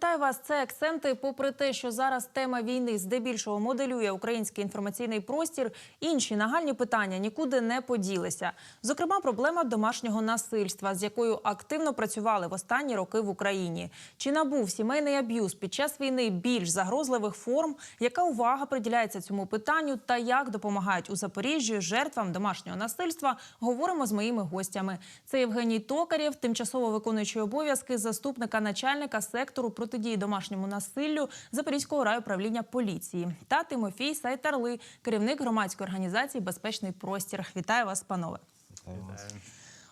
Вітаю вас. Це акценти. Попри те, що зараз тема війни здебільшого моделює український інформаційний простір, інші нагальні питання нікуди не поділися. Зокрема, проблема домашнього насильства, з якою активно працювали в останні роки в Україні. Чи набув сімейний аб'юз під час війни більш загрозливих форм? Яка увага приділяється цьому питанню та як допомагають у Запоріжжі жертвам домашнього насильства? Говоримо з моїми гостями. Це Євгеній Токарєв, тимчасово виконуючий обов'язки заступника начальника сектору протидії домашньому насиллю Запорізького райуправління поліції та Тимофій Сайтарли, керівник громадської організації Безпечний простір. Вітаю вас, панове.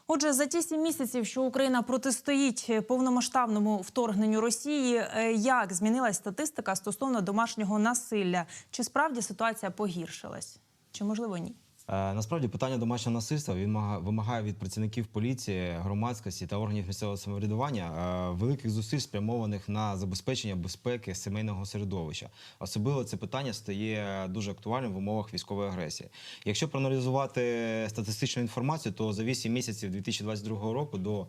Отже, за ті сім місяців, що Україна протистоїть повномасштабному вторгненню Росії, е, як змінилась статистика стосовно домашнього насилля? Чи справді ситуація погіршилась? Чи можливо ні? Е, Насправді питання домашнього насильства він вимагає від працівників поліції, громадськості та органів місцевого самоврядування е, великих зусиль спрямованих на забезпечення безпеки сімейного середовища. Особливо це питання стає дуже актуальним в умовах військової агресії. Якщо проаналізувати статистичну інформацію, то за 8 місяців 2022 року до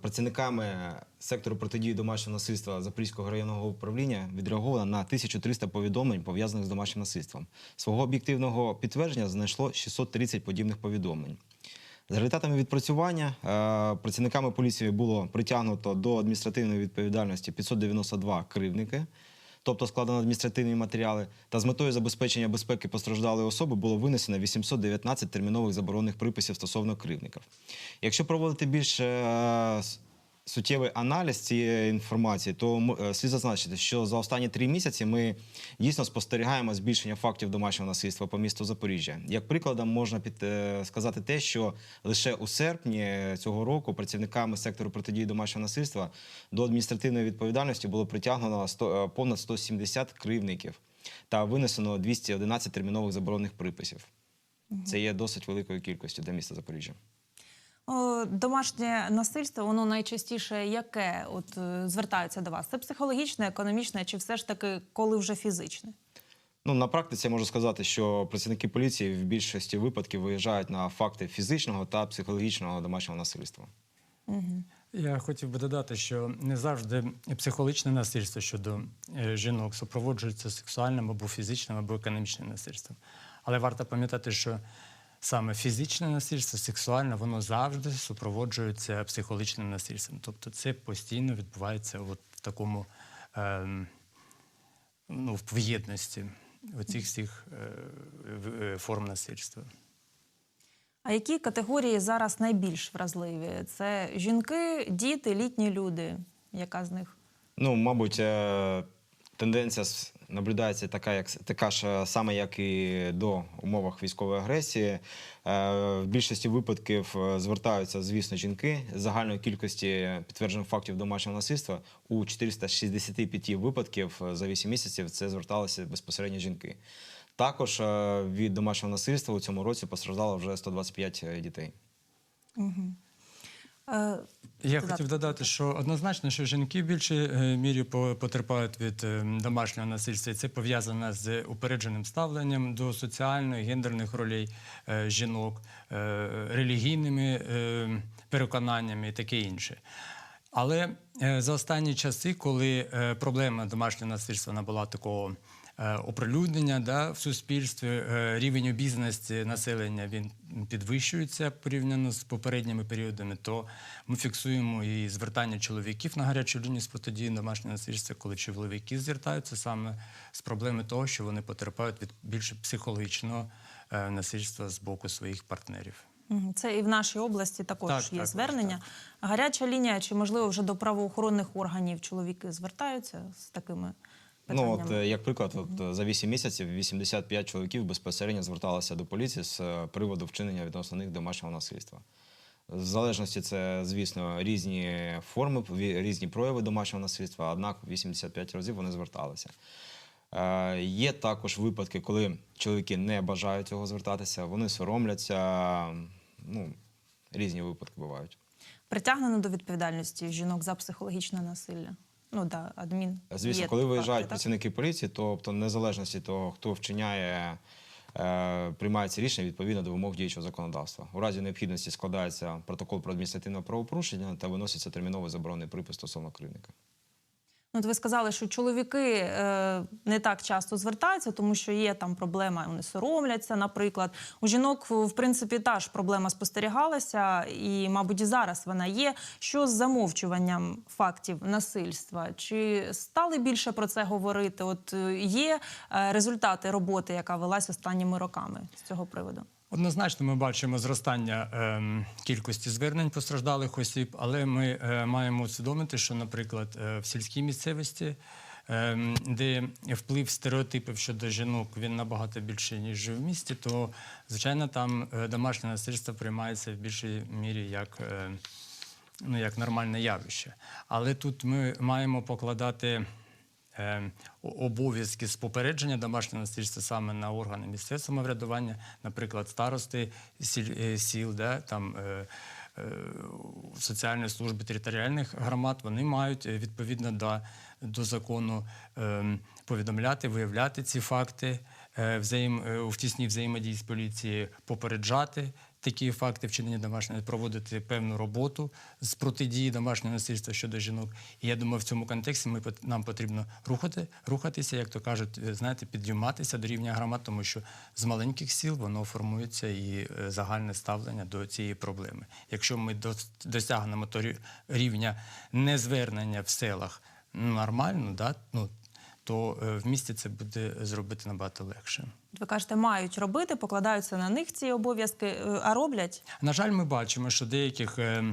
працівниками сектору протидії домашнього насильства Запорізького районного управління відреаговано на 1300 повідомлень, пов'язаних з домашнім насильством. Свого об'єктивного підтвердження знайшло 630 подібних повідомлень. За результатами відпрацювання е, працівниками поліції було притягнуто до адміністративної відповідальності 592 кривники, тобто складено адміністративні матеріали, та з метою забезпечення безпеки постраждалої особи було винесено 819 термінових заборонних приписів стосовно кривників. Якщо проводити більш е, с- суттєвий аналіз цієї інформації, то е, слід зазначити, що за останні три місяці ми дійсно спостерігаємо збільшення фактів домашнього насильства по місту Запоріжжя. Як прикладом можна під, е, сказати те, що лише у серпні цього року працівниками сектору протидії домашнього насильства до адміністративної відповідальності було притягнено 100, е, понад 170 кривників та винесено 211 термінових заборонних приписів. Це є досить великою кількістю для міста Запоріжжя. Домашнє насильство, воно найчастіше яке от е, звертаються до вас? Це психологічне, економічне, чи все ж таки коли вже фізичне? Ну, на практиці я можу сказати, що працівники поліції в більшості випадків виїжджають на факти фізичного та психологічного домашнього насильства. Я хотів би додати, що не завжди психологічне насильство щодо е, жінок супроводжується сексуальним або фізичним, або економічним насильством. Але варто пам'ятати, що саме фізичне насильство, сексуальне, воно завжди супроводжується психологічним насильством. Тобто це постійно відбувається от в такому ем, ну, в єдності оцих всіх е, е, форм насильства. А які категорії зараз найбільш вразливі? Це жінки, діти, літні люди. Яка з них? Ну, мабуть, е, тенденція наблюдається така, як така ж саме, як і до умовах військової агресії. Е, В більшості випадків е, звертаються, звісно, жінки з загальної кількості підтверджених фактів домашнього насильства у 465 випадків е, за 8 місяців це зверталися безпосередньо жінки. Також від домашнього насильства у цьому році постраждало вже 125 дітей. Е, Я додати? хотів додати, що однозначно, що жінки в більшій е, мірі потерпають від е, домашнього насильства, і це пов'язано з упередженим ставленням до соціальної, гендерних ролей е, жінок, е, релігійними е, переконаннями і таке інше. Але е, за останні часи, коли е, проблема домашнього насильства набула такого е, оприлюднення да, в суспільстві, е, рівень обізнаності населення він підвищується порівняно з попередніми періодами, то ми фіксуємо і звертання чоловіків на гарячу лінію з протидії домашнього насильства, коли чоловіки звертаються саме з проблеми того, що вони потерпають від більше психологічного е, насильства з боку своїх партнерів. Це і в нашій області також Так, є так, звернення. Гаряча лінія, чи можливо вже до правоохоронних органів чоловіки звертаються з такими? Ну, от е, як приклад, от е, за 8 місяців 85 чоловіків безпосередньо зверталися до поліції з е, приводу вчинення відносно них домашнього насильства. В залежності це, звісно, різні форми, різні прояви домашнього насильства, однак 85 разів вони зверталися. Е, Є також випадки, коли чоловіки не бажають цього звертатися, вони соромляться. Ну, різні випадки бувають. Притягнено до відповідальності жінок за психологічне насилля. Ну да, адмін. Звісно, Є коли виїжджають так? працівники поліції, то тобто, незалежності того, хто вчиняє, е, приймається рішення відповідно до вимог діючого законодавства. У разі необхідності складається протокол про адміністративне правопорушення та виноситься терміновий заборонний припис стосовно кривника. Ну, от ви сказали, що чоловіки е, не так часто звертаються, тому що є там проблема, вони соромляться, наприклад. У жінок, в принципі, та ж проблема спостерігалася, і, мабуть, і зараз вона є. Що з замовчуванням фактів насильства? Чи стали більше про це говорити? От е, є е, результати роботи, яка велась останніми роками з цього приводу? Однозначно, ми бачимо зростання ем, кількості звернень постраждалих осіб, але ми е, маємо усвідомити, що, наприклад, е, в сільській місцевості, ем, де вплив стереотипів щодо жінок він набагато більший, ніж в місті, то звичайно там е, домашнє насильство приймається в більшій мірі як. е, ну, як нормальне явище. Але тут ми маємо покладати е, обов'язки з попередження домашнього насильства саме на органи місцевого самоврядування, наприклад, старости сіль, е, сіл, да, там, е, е, соціальної служби територіальних громад, вони мають е, відповідно до, до закону е, повідомляти, виявляти ці факти е, взаєм, е, в тісній взаємодії з поліцією, попереджати такі факти вчинення домашнього, проводити певну роботу з протидії домашнього насильства щодо жінок. І я думаю, в цьому контексті ми нам потрібно рухати, рухатися, як то кажуть, е, знаєте, підійматися до рівня громад, тому що з маленьких сіл воно формується і е, загальне ставлення до цієї проблеми. Якщо ми досягнемо то рівня незвернення в селах нормально, да, ну, то е, в місті це буде зробити набагато легше. Ви кажете, мають робити, покладаються на них ці обов'язки, е, а роблять. На жаль, ми бачимо, що в деяких е,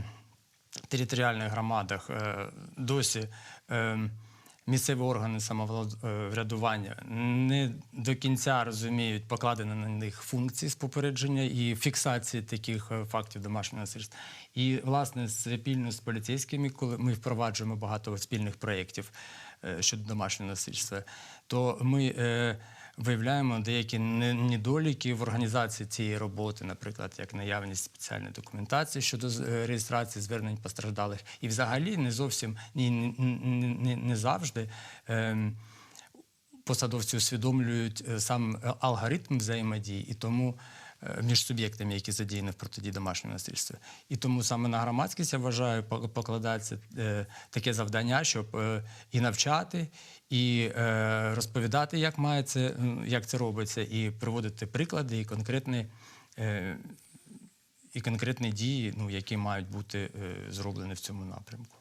територіальних громадах е, досі місцеві органи самоврядування не до кінця розуміють покладені на них функції з попередження і фіксації таких фактів домашнього насильства. І, власне, спільно з поліцейськими, коли ми впроваджуємо багато спільних проєктів щодо домашнього насильства, то ми. Виявляємо деякі недоліки в організації цієї роботи, наприклад, як наявність спеціальної документації щодо е, реєстрації звернень постраждалих, і взагалі не зовсім ні, не, завжди. ем, посадовці усвідомлюють е, сам е, алгоритм взаємодії і тому між суб'єктами, які задіяні в протидії домашнього насильства. І тому саме на громадськість я вважаю, покладається таке завдання, щоб і навчати, і е, розповідати, як має це, як це робиться, і приводити приклади і конкретні. Е, і конкретні дії, ну, які мають бути е, зроблені в цьому напрямку.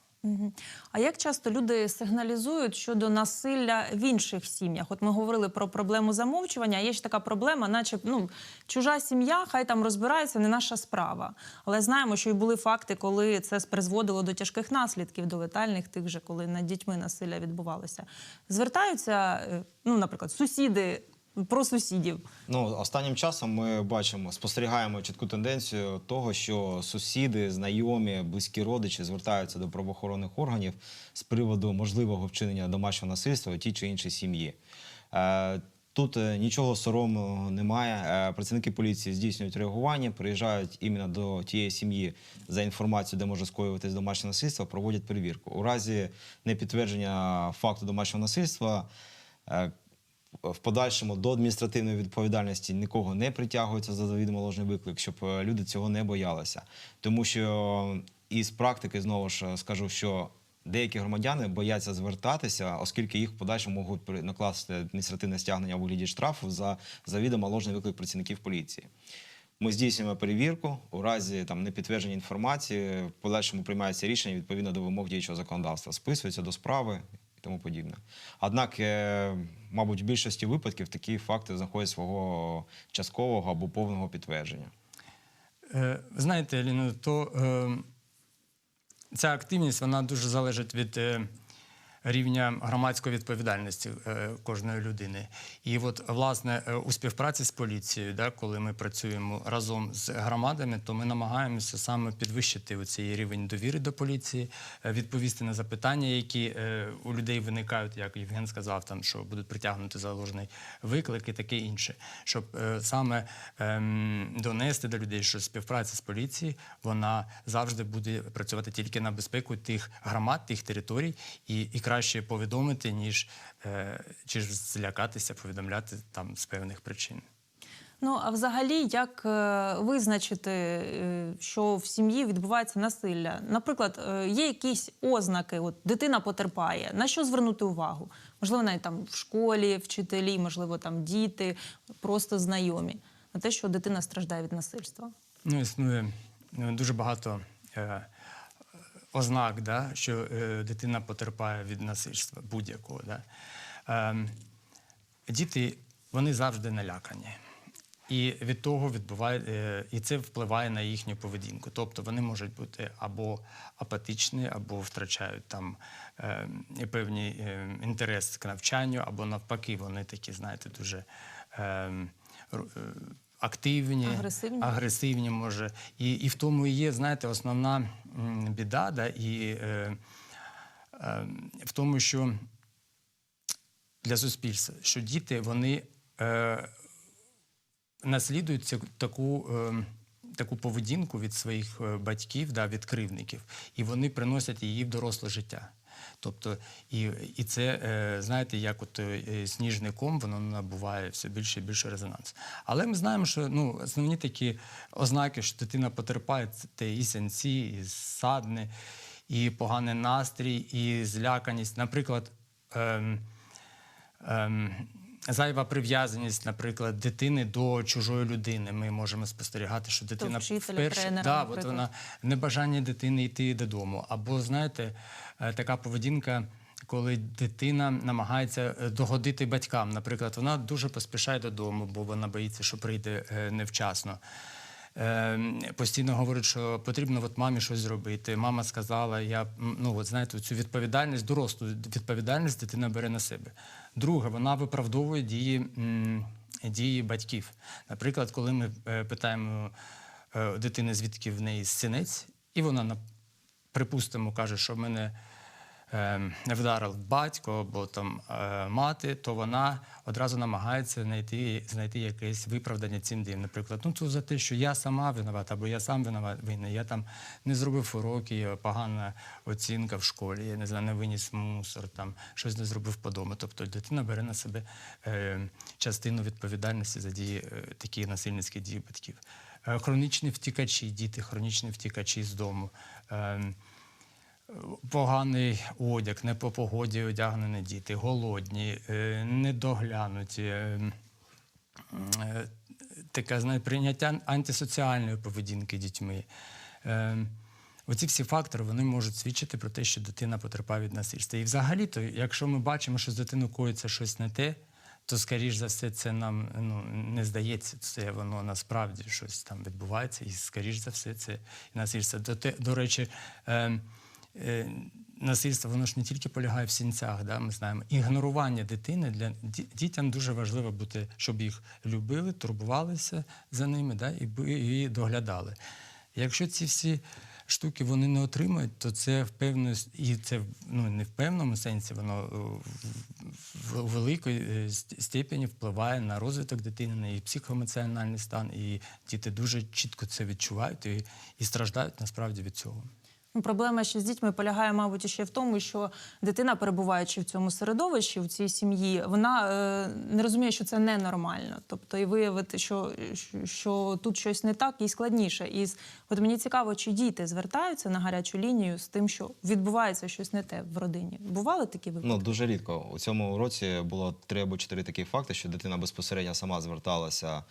А як часто люди сигналізують щодо насилля в інших сім'ях? От ми говорили про проблему замовчування. Є ж така проблема, наче ну чужа сім'я, хай там розбирається, не наша справа. Але знаємо, що і були факти, коли це призводило до тяжких наслідків, до летальних тих же, коли над дітьми насилля відбувалося. Звертаються, е, ну, наприклад, сусіди про сусідів. Ну, останнім часом ми бачимо, спостерігаємо чітку тенденцію того, що сусіди, знайомі, близькі родичі звертаються до правоохоронних органів з приводу можливого вчинення домашнього насильства у тій чи іншій сім'ї. Е, Тут е, нічого соромного немає. Е, Працівники поліції здійснюють реагування, приїжджають іменно до тієї сім'ї за інформацією, де може скоюватись домашнє насильство, проводять перевірку. У разі непідтвердження факту домашнього насильства в подальшому до адміністративної відповідальності нікого не притягується за завідомо ложний виклик, щоб е, люди цього не боялися. Тому що із практики знову ж е, скажу, що деякі громадяни бояться звертатися, оскільки їх в подальшому можуть накласти адміністративне стягнення у вигляді штрафу за завідомо ложний виклик працівників поліції. Ми здійснюємо перевірку у разі там непідтвердження інформації. В подальшому приймається рішення відповідно до вимог діючого законодавства, списується до справи тому подібне. Однак, е, мабуть, в більшості випадків такі факти знаходять свого часткового або повного підтвердження. Е, ви знаєте, Еліно, то е, ця активність вона дуже залежить від е, рівня громадської відповідальності е, кожної людини. І от, власне, е, у співпраці з поліцією, да, коли ми працюємо разом з громадами, то ми намагаємося саме підвищити цей рівень довіри до поліції, е, відповісти на запитання, які у людей виникають, як Євген сказав, там, що будуть притягнути за ложний виклик і таке інше. Щоб саме ем, донести до людей, що співпраця з поліцією вона завжди буде працювати тільки на безпеку тих громад, тих територій, і, і краще повідомити, ніж е, чи ж злякатися, повідомляти там з певних причин. Ну а взагалі, як е, визначити, е, що в сім'ї відбувається насилля? Наприклад, е, є якісь ознаки, от дитина потерпає, на що звернути увагу? Можливо, навіть там в школі, вчителі, можливо, там діти, просто знайомі, на те, що дитина страждає від насильства. Ну, існує е, дуже багато е, ознак, да, що е, дитина потерпає від насильства будь-якого. Да. Ем, діти вони завжди налякані. І від того відбуває, е, і це впливає на їхню поведінку. Тобто вони можуть бути або апатичні, або втрачають там е, певний е, інтерес к навчанню, або навпаки, вони такі, знаєте, дуже е, е, активні, Агресивні. агресивні може. І, і в тому і є, знаєте, основна біда, да, і е, е, в тому, що для суспільства, що діти вони е, наслідують цю, таку, е, таку поведінку від своїх е, батьків, да, від кривдників, і вони приносять її в доросле життя. Тобто, і, і це, е, знаєте, як от е, сніжний ком, воно набуває все більше і більше резонанс. Але ми знаємо, що ну, основні такі ознаки, що дитина потерпає, це і сенці, і садни, і поганий настрій, і зляканість. Наприклад, ем, ем, зайва прив'язаність, наприклад, дитини до чужої людини. Ми можемо спостерігати, що дитина вперше да, от вона небажання дитини йти додому. Або знаєте, е, така поведінка. Коли дитина намагається е, догодити батькам, наприклад, вона дуже поспішає додому, бо вона боїться, що прийде е, невчасно. Е, Постійно говорить, що потрібно от мамі щось зробити. Мама сказала, я ну от знаєте, цю відповідальність, дорослу відповідальність дитина бере на себе. Друге, вона виправдовує дії, дії батьків. Наприклад, коли ми е, питаємо е, дитини, звідки в неї синець, і вона на- припустимо, каже, що в мене е, вдарив батько або там е, мати, то вона одразу намагається знайти, знайти якесь виправдання цим діям. Наприклад, ну то за те, що я сама винувата, або я сам винуват винний, я там не зробив уроки, погана оцінка в школі, я не знаю, не виніс мусор, там щось не зробив по дому. Тобто дитина бере на себе е, частину відповідальності за дії е, такі насильницькі дії батьків. Хронічні втікачі, діти, хронічні втікачі з дому. Поганий одяг, не по погоді одягнені діти, голодні, е, недоглянуті, е, е, таке знаєте, прийняття антисоціальної поведінки дітьми. Оці всі фактори вони можуть свідчити про те, що дитина потерпає від насильства. І взагалі-то, якщо ми бачимо, що з дитиною коїться щось не те, то, скоріш за все, це нам ну, не здається, це воно насправді щось там відбувається, і, скоріш за все, це насильство. До, до речі, е, е, насильство воно ж не тільки полягає в сінцях, да, ми знаємо. Ігнорування дитини для дітям дуже важливо бути, щоб їх любили, турбувалися за ними да, і, і доглядали. Якщо ці всі штуки вони не отримають, то це в певну і це ну не в певному сенсі, воно е, в, в великій е, степені впливає на розвиток дитини, на її психоемоціональний стан, і діти дуже чітко це відчувають і, і страждають насправді від цього. Ну, Проблема ще з дітьми полягає, мабуть, ще в тому, що дитина, перебуваючи в цьому середовищі, в цій сім'ї, вона е, не розуміє, що це ненормально. Тобто, і виявити, що, що- тут щось не так, їй складніше. І от мені цікаво, чи діти звертаються на гарячу лінію з тим, що відбувається щось не те в родині. Бували такі випадки? Ну дуже рідко. У цьому році було три або чотири такі факти, що дитина безпосередньо сама зверталася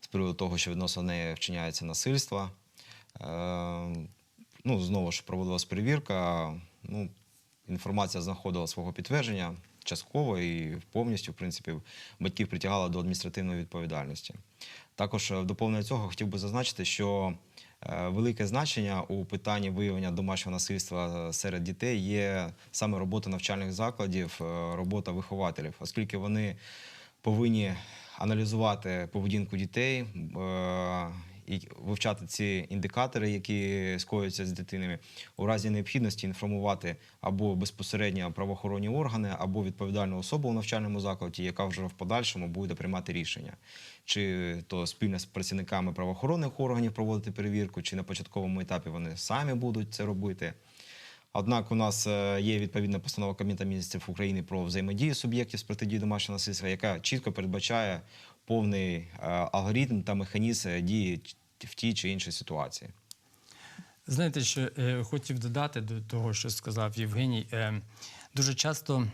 з приводу того, що відносно неї вчиняється насильство. Е, ну, знову ж проводилась перевірка. Ну, інформація знаходила свого підтвердження частково і повністю, в принципі, батьків притягала до адміністративної відповідальності. Також е, доповнення цього хотів би зазначити, що е, велике значення у питанні виявлення домашнього насильства е, серед дітей є саме робота навчальних закладів, робота вихователів, оскільки вони повинні аналізувати поведінку дітей. Е, вивчати ці індикатори, які скоюються з дитинами, у разі необхідності інформувати або безпосередньо правоохоронні органи, або відповідальну особу у навчальному закладі, яка вже в подальшому буде приймати рішення, чи то спільно з працівниками правоохоронних органів проводити перевірку, чи на початковому етапі вони самі будуть це робити. Однак у нас е, є відповідна постанова Кабінету міністрів України про взаємодію суб'єктів з протидії домашнього насильства, яка чітко передбачає повний е, алгоритм та механізм дії в тій чи іншій ситуації. Знаєте, що е, хотів додати до того, що сказав Євгеній. Е, дуже часто,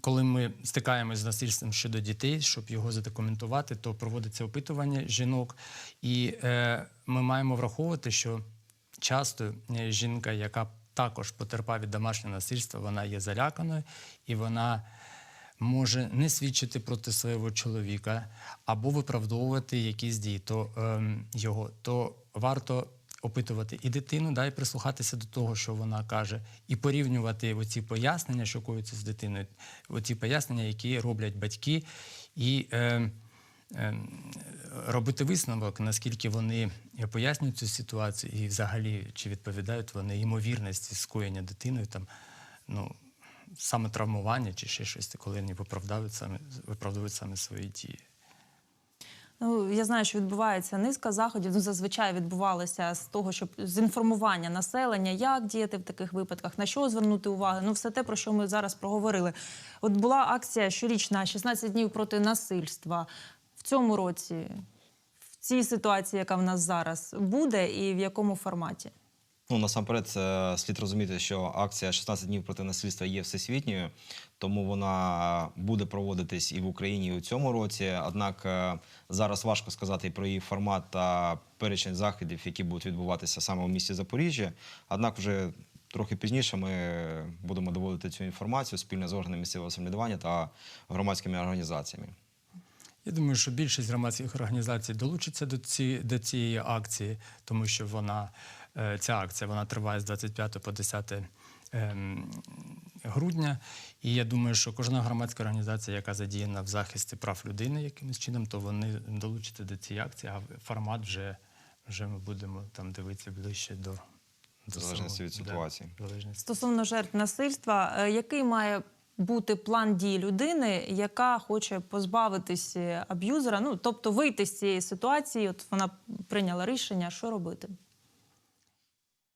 коли ми стикаємось з насильством щодо дітей, щоб його задокументувати, то проводиться опитування жінок, і е, ми маємо враховувати, що часто е, жінка, яка також потерпає від домашнього насильства, вона є заляканою і вона може не свідчити проти свого чоловіка або виправдовувати якісь дії то, ем, його, то варто опитувати і дитину, да, і прислухатися до того, що вона каже, і порівнювати оці пояснення, що коються з дитиною, оці пояснення, які роблять батьки, і е, е, робити висновок, наскільки вони пояснюють цю ситуацію, і взагалі чи відповідають вони ймовірності скоєння дитиною там, ну, саме травмування чи ще щось, коли вони виправдають саме, виправдовують саме свої дії. Ну, я знаю, що відбувається низка заходів. Ну, зазвичай відбувалося з того, щоб з інформування населення, як діяти в таких випадках, на що звернути увагу. Ну, все те, про що ми зараз проговорили. От була акція щорічна 16 днів проти насильства. В цьому році, в цій ситуації, яка в нас зараз, буде і в якому форматі? Ну, насамперед, е, слід розуміти, що акція «16 днів проти насильства є всесвітньою, тому вона буде проводитись і в Україні, і у цьому році. Однак е, зараз важко сказати про її формат та перечень заходів, які будуть відбуватися саме у місті Запоріжжя. Однак, вже трохи пізніше ми будемо доводити цю інформацію спільно з органами місцевого самоврядування та громадськими організаціями. Я думаю, що більшість громадських організацій долучиться до, ці, до цієї акції, тому що вона, ця акція вона триває з 25 по 10 ем, грудня. І я думаю, що кожна громадська організація, яка задіяна в захисті прав людини якимось чином, то вони долучаться до цієї акції, а формат вже, вже ми будемо там дивитися ближче до, до залежності від ситуації. залежності. Стосовно жертв насильства, е, який має бути план дій людини, яка хоче позбавитись е, аб'юзера, ну тобто вийти з цієї ситуації, от вона прийняла рішення, що робити?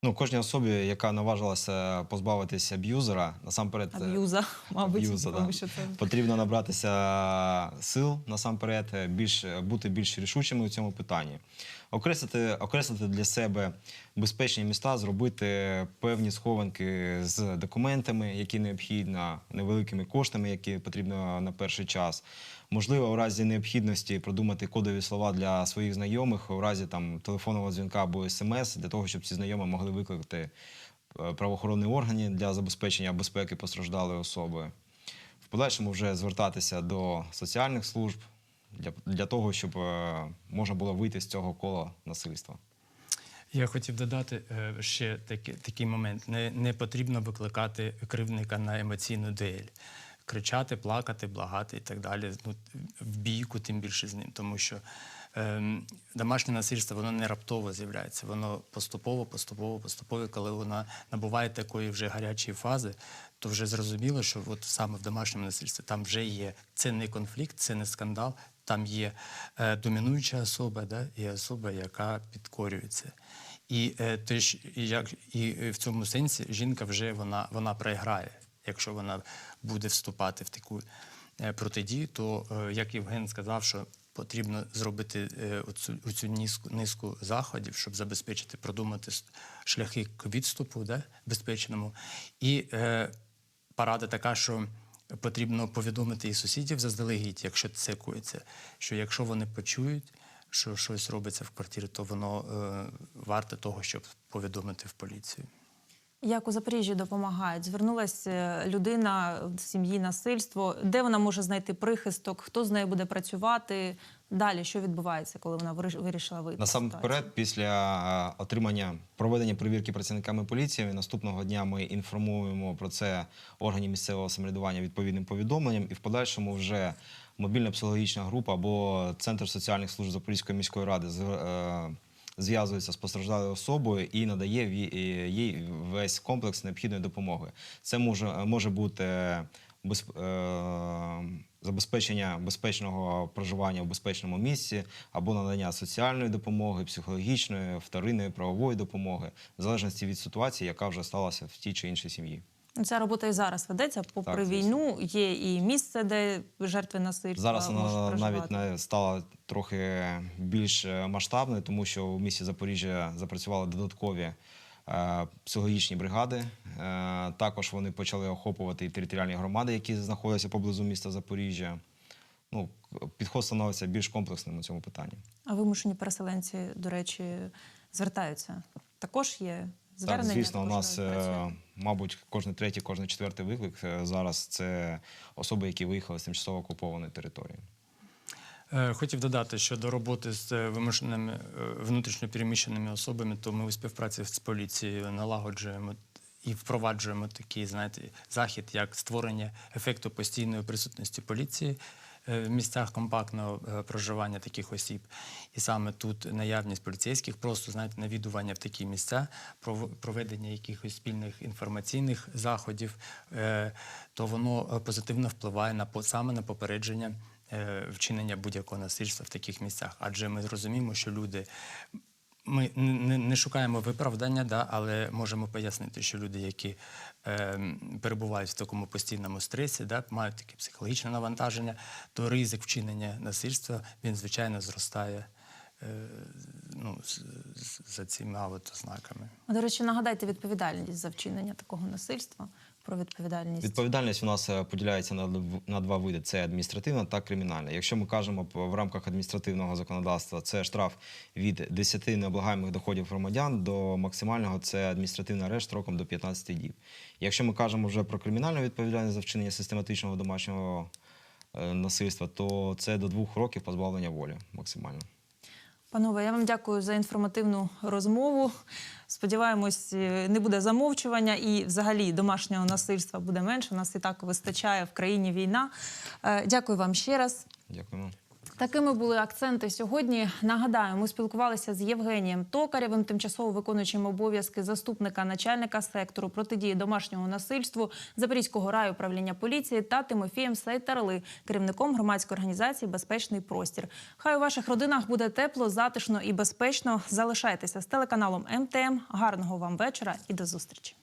Ну, кожній особі, яка наважилася позбавитися аб'юзера, насамперед е, Аб'юза, мабуть, аб'юза, тому да. що це потрібно набратися сил насамперед, більш бути більш рішучими у цьому питанні. Окреслити, окреслити для себе безпечні міста, зробити певні схованки з документами, які необхідно, невеликими коштами, які потрібно на перший час. Можливо, у разі необхідності продумати кодові слова для своїх знайомих, у разі там телефонного дзвінка або смс, для того, щоб ці знайомі могли викликати е, правоохоронні органи для забезпечення безпеки постраждалої особи. В подальшому вже звертатися до соціальних служб для, для того, щоб е, можна було вийти з цього кола насильства. Я хотів додати е, ще такий, такий момент. Не, не потрібно викликати кривдника на емоційну дуель. Кричати, плакати, благати і так далі. Ну, в бійку, тим більше з ним. Тому що ем, домашнє насильство воно не раптово з'являється. Воно поступово, поступово, поступово, коли воно набуває такої вже гарячої фази, то вже зрозуміло, що от саме в домашньому насильстві там вже є це не конфлікт, це не скандал, там є е, домінуюча особа, да, і особа, яка підкорюється. І, е, теж, як, і в цьому сенсі жінка вже вона, вона програє. Якщо вона буде вступати в таку е, протидію, то як Євген сказав, що потрібно зробити оцю, оцю низку, низку заходів, щоб забезпечити, продумати шляхи к відступу да, безпечному. І е, порада така, що потрібно повідомити і сусідів заздалегідь, якщо це коїться, що якщо вони почують, що щось робиться в квартирі, то воно е, варте того, щоб повідомити в поліцію. Як у Запоріжжі допомагають? Звернулася людина в сім'ї насильство. Де вона може знайти прихисток? Хто з нею буде працювати? Далі що відбувається, коли вона виріш- вирішила вийти? Насамперед, після е, отримання проведення перевірки працівниками поліції, наступного дня ми інформуємо про це органів місцевого самоврядування відповідним повідомленням, і в подальшому вже мобільна психологічна група або центр соціальних служб Запорізької міської ради е, зв'язується з постраждалою особою і надає е, їй весь комплекс необхідної допомоги. Це може, може бути без, е, забезпечення безпечного проживання в безпечному місці або надання соціальної допомоги, психологічної, вторинної правової допомоги, в залежності від ситуації, яка вже сталася в тій чи іншій сім'ї. Ця робота і зараз ведеться. Попри Так, війну, є і місце, де жертви насильства Зараз вона навіть не стала трохи більш масштабною, тому що у місті Запоріжжя запрацювали додаткові психологічні бригади. Е, також вони почали охоплювати і територіальні громади, які знаходяться поблизу міста Запоріжжя. Ну, підход становиться більш комплексним у цьому питанні. А вимушені переселенці, до речі, звертаються. Також є Так, звісно, у нас, е, працює. мабуть, кожен третій, кожен четвертий виклик е, зараз це особи, які виїхали з тимчасово окупованої території. Е, Хотів додати, що до роботи з е, вимушеними е, внутрішньопереміщеними особами, то ми у співпраці з поліцією налагоджуємо і впроваджуємо такий, знаєте, захід, як створення ефекту постійної присутності поліції в місцях компактного проживання таких осіб. І саме тут наявність поліцейських, просто знаєте, навідування в такі місця, пров- проведення якихось спільних інформаційних заходів, то воно позитивно впливає на саме на попередження вчинення будь-якого насильства в таких місцях. Адже ми зрозуміємо, що люди. Ми не, шукаємо виправдання, да, але можемо пояснити, що люди, які е, перебувають в такому постійному стресі, да, мають таке психологічне навантаження, то ризик вчинення насильства він звичайно зростає е, ну, за цими ознаками. До речі, нагадайте відповідальність за вчинення такого насильства. Про відповідальність. Відповідальність у нас е, поділяється на, два види: це адміністративна та кримінальна. Якщо ми кажемо в рамках адміністративного законодавства, це штраф від 10 необлагаємих доходів громадян до максимального це адміністративний арешт строком до 15 діб. Якщо ми кажемо вже про кримінальну відповідальність за вчинення систематичного домашнього е, насильства, то це до двох років позбавлення волі максимально. Панове, я вам дякую за інформативну розмову. Сподіваємось, е, не буде замовчування і взагалі домашнього насильства буде менше. У нас і так вистачає в країні війна. Е, Дякую вам ще раз. Дякуємо. Такими були акценти сьогодні. Нагадаю, ми спілкувалися з Євгенієм Токарєвим, тимчасово виконуючим обов'язки заступника начальника сектору протидії домашнього насильству Запорізького раю управління поліції та Тимофієм Сейтарли, керівником громадської організації Безпечний простір. Хай у ваших родинах буде тепло, затишно і безпечно. Залишайтеся з телеканалом МТМ. Гарного вам вечора і до зустрічі.